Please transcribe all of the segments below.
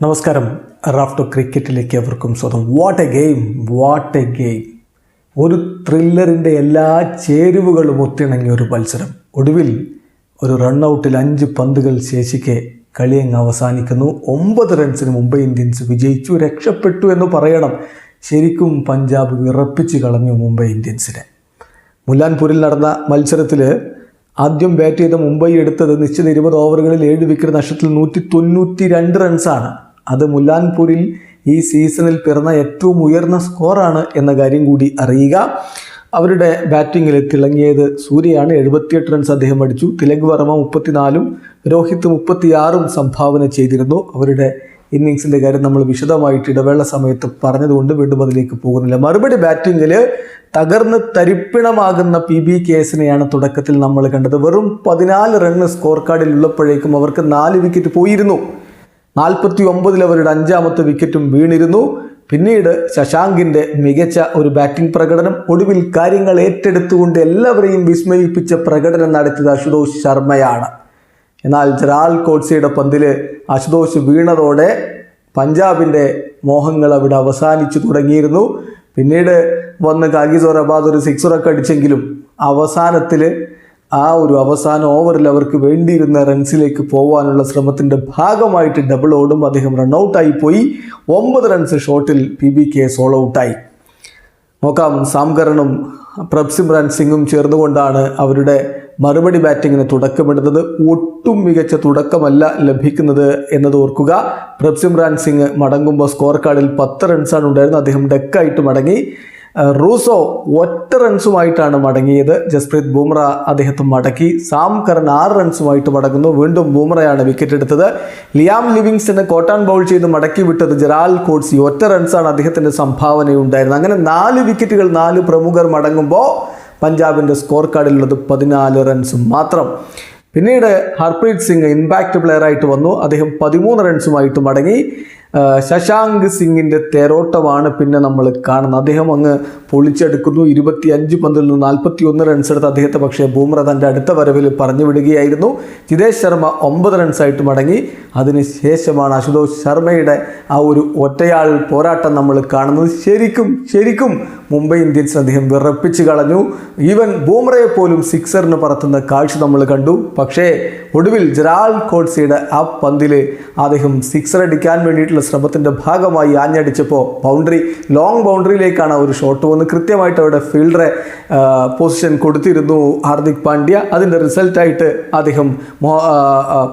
നമസ്കാരം. റാഫ്റ്റോ ക്രിക്കറ്റിലേക്ക് അവർക്കും സ്വന്തം what a game what a game ഒരു ത്രില്ലറിന്റെ എല്ലാ ചേരുവകളും ഒത്തിണങ്ങിയ ഒരു മത്സരം. ഒടുവിൽ ഒരു റണ്ണൗട്ടിൽ അഞ്ച് പന്തുകൾ ശേഷിക്കെ കളിയങ്ങ് അവസാനിക്കുന്നു. ഒമ്പത് റൺസിന് മുംബൈ ഇന്ത്യൻസ് വിജയിച്ചു രക്ഷപ്പെട്ടു എന്ന് പറയണം. ശരിക്കും പഞ്ചാബ് വിറപ്പിച്ച് കളഞ്ഞു മുംബൈ ഇന്ത്യൻസിനെ. മുല്ലാൻപൂരിൽ നടന്ന മത്സരത്തിൽ ആദ്യം ബാറ്റ് ചെയ്ത മുംബൈ എടുത്തത് നിശ്ചിത ഇരുപത് ഓവറുകളിൽ ഏഴ് വിക്കറ്റ് നഷ്ടത്തിൽ നൂറ്റി തൊണ്ണൂറ്റി രണ്ട് റൺസാണ് അത് മുല്ലാൻപൂരിൽ ഈ സീസണിൽ പിറന്ന ഏറ്റവും ഉയർന്ന സ്കോറാണ് എന്ന കാര്യം കൂടി അറിയുക. അവരുടെ ബാറ്റിങ്ങിൽ തിളങ്ങിയത് സൂര്യയാണ്. എഴുപത്തിയെട്ട് റൺസ് അദ്ദേഹം അടിച്ചു. തിലക് വർമ്മ മുപ്പത്തിനാലും രോഹിത് മുപ്പത്തിയാറും സംഭാവന ചെയ്തിരുന്നു. അവരുടെ ഇന്നിങ്സിന്റെ കാര്യം നമ്മൾ വിശദമായിട്ട് ഇടവേള സമയത്ത് പറഞ്ഞതുകൊണ്ട് വീണ്ടും അതിലേക്ക് പോകുന്നില്ല. മറുപടി ബാറ്റിങ്ങിൽ തകർന്ന് തരിപ്പിണമാകുന്ന പി ബി കേസിനെയാണ് തുടക്കത്തിൽ നമ്മൾ കണ്ടത്. വെറും പതിനാല് റണ്ണ് സ്കോർ കാർഡിൽ ഉള്ളപ്പോഴേക്കും അവർക്ക് നാല് വിക്കറ്റ് പോയിരുന്നു. നാൽപ്പത്തി ഒമ്പതിൽ അവരുടെ അഞ്ചാമത്തെ വിക്കറ്റും വീണിരുന്നു. പിന്നീട് ശശാങ്കിന്റെ മികച്ച ഒരു ബാറ്റിംഗ് പ്രകടനം ഒടുവിൽ കാര്യങ്ങൾ ഏറ്റെടുത്തുകൊണ്ട് എല്ലാവരെയും വിസ്മയിപ്പിച്ച പ്രകടനം നടത്തിയത് അശുതോഷ് ശർമ്മയാണ്. എന്നാൽ ജറാൽ കോട്സിയുടെ പന്തിൽ അശുതോഷ് വീണതോടെ പഞ്ചാബിന്റെ മോഹങ്ങൾ അവിടെ അവസാനിച്ചു തുടങ്ങിയിരുന്നു. പിന്നീട് വന്ന് കാഗിസോർ അബാദ് ഒരു സിക്സറൊക്കെ അടിച്ചെങ്കിലും അവസാനത്തിൽ ആ ഒരു അവസാന ഓവറിൽ അവർക്ക് വേണ്ടിയിരുന്ന റൺസിലേക്ക് പോകാനുള്ള ശ്രമത്തിന്റെ ഭാഗമായിട്ട് ഡബിൾ ഓടും. അദ്ദേഹം റണ്ണൌട്ടായി പോയി. ഒമ്പത് റൺസ് ഷോട്ടിൽ പി ബി കെ സോൾ ഔട്ടായി നോക്കാം സാംകരണും പ്രബ്സിമ്രാൻ സിംഗും ചേർന്നുകൊണ്ടാണ് അവരുടെ മറുപടി ബാറ്റിങ്ങിന് തുടക്കമിടുന്നത്. ഒട്ടും മികച്ച തുടക്കമല്ല ലഭിക്കുന്നത് എന്നത് ഓർക്കുക. പ്രബ്സിമ്രാൻ സിംഗ് മടങ്ങുമ്പോൾ സ്കോർ കാർഡിൽ പത്ത് റൺസാണ് ഉണ്ടായിരുന്നത്. അദ്ദേഹം ഡെക്കായിട്ട് മടങ്ങി. റൂസോ ഒറ്റ റൺസുമായിട്ടാണ് മടങ്ങിയത്. ജസ്പ്രീത് ബൂമ്ര അദ്ദേഹത്തെ മടക്കി. സാം കരൺ ആറ് റൺസുമായിട്ട് മടങ്ങുന്നു. വീണ്ടും ബൂമ്രയാണ് വിക്കറ്റ് എടുത്തത്. ലിയാം ലിവിങ്സിന് കോട്ടാൻ ബൗൾ ചെയ്ത് മടക്കി വിട്ടത് ജെറാൽ കോട്സി. ഒറ്റ റൺസാണ് അദ്ദേഹത്തിന്റെ സംഭാവനയുണ്ടായിരുന്നത്. അങ്ങനെ നാല് വിക്കറ്റുകൾ നാല് പ്രമുഖർ മടങ്ങുമ്പോൾ പഞ്ചാബിന്റെ സ്കോർ കാർഡിലുള്ളത് പതിനാല് റൺസ് മാത്രം. പിന്നീട് ഹർപ്രീത് സിംഗ് ഇമ്പാക്റ്റ് പ്ലെയറായിട്ട് വന്നു. അദ്ദേഹം പതിമൂന്ന് റൺസുമായിട്ട് മടങ്ങി. ശശാങ്ക് സിംഗിന്റെ തേരോട്ടമാണ് പിന്നെ നമ്മൾ കാണുന്നത്. അദ്ദേഹം അങ്ങ് പൊളിച്ചെടുക്കുന്നു. ഇരുപത്തി അഞ്ച് പന്തിൽ നിന്ന് നാൽപ്പത്തി ഒന്ന് റൺസ് എടുത്ത് അദ്ദേഹത്തെ പക്ഷേ ബൂമ്ര തന്റെ അടുത്ത വരവിൽ പറഞ്ഞു വിടുകയായിരുന്നു. ജിതേഷ് ശർമ്മ ഒമ്പത് റൺസായിട്ട് മടങ്ങി. അതിനുശേഷമാണ് അശുതോഷ് ശർമ്മയുടെ ആ ഒരു ഒറ്റയാൾ പോരാട്ടം നമ്മൾ കാണുന്നത്. ശരിക്കും ശരിക്കും മുംബൈ ഇന്ത്യൻസ് അദ്ദേഹം വിറപ്പിച്ച് കളഞ്ഞു. ഈവൻ ബൂമറയെ പോലും സിക്സറിന് പറത്തുന്ന കാഴ്ച നമ്മൾ കണ്ടു. പക്ഷേ ഒടുവിൽ ജറാൽ കോഡ്സിയുടെ ആ പന്തിൽ അദ്ദേഹം സിക്സർ അടിക്കാൻ വേണ്ടിയിട്ടുള്ള ശ്രമത്തിന്റെ ഭാഗമായി ആഞ്ഞടിച്ചപ്പോൾ ബൗണ്ടറി ലോങ് ബൗണ്ടറിയിലേക്കാണ് ഒരു ഷോട്ട് വന്ന് കൃത്യമായിട്ട് അവിടെ ഫീൽഡറെ പൊസിഷൻ കൊടുത്തിരുന്നു ഹാർദിക് പാണ്ഡ്യ. അതിന്റെ റിസൾട്ടായിട്ട് അദ്ദേഹം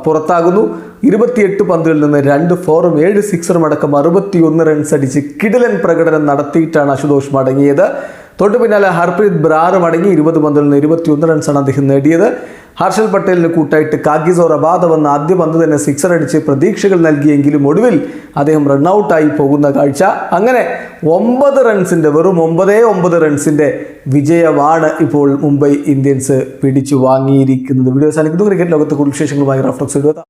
പുറത്താകുന്നു. ഇരുപത്തിയെട്ട് പന്തുകളിൽ നിന്ന് രണ്ട് ഫോറും ഏഴ് സിക്സറും അടക്കം അറുപത്തിയൊന്ന് റൺസ് അടിച്ച് കിടിലൻ പ്രകടനം നടത്തിയിട്ടാണ് അശുതോഷ് മടങ്ങിയത്. തൊട്ടു പിന്നാലെ ഹർപ്രീത് ബ്രാറ് മടങ്ങി ഇരുപത് പന്തുകളിൽ നിന്ന് ഇരുപത്തിയൊന്ന് റൺസാണ് അദ്ദേഹം നേടിയത്. ഹർഷൽ പട്ടേലിന് കൂട്ടായിട്ട് കാഗിസോർ അബാദ വന്ന ആദ്യ പന്ത് തന്നെ സിക്സർ അടിച്ച് പ്രതീക്ഷകൾ നൽകിയെങ്കിലും ഒടുവിൽ അദ്ദേഹം റണ്ണൌട്ടായി പോകുന്ന കാഴ്ച. അങ്ങനെ ഒമ്പത് റൺസിന്റെ വെറും ഒമ്പതേ ഒമ്പത് റൺസിന്റെ വിജയമാണ് ഇപ്പോൾ മുംബൈ ഇന്ത്യൻസ് പിടിച്ചു വാങ്ങിയിരിക്കുന്നത്. വീഡിയോ സാധിക്കുന്നു ക്രിക്കറ്റ് ലോകത്ത് കൂടുതൽ വിശേഷങ്ങളുമായി റഫ്ലക്സ് എഴുതാം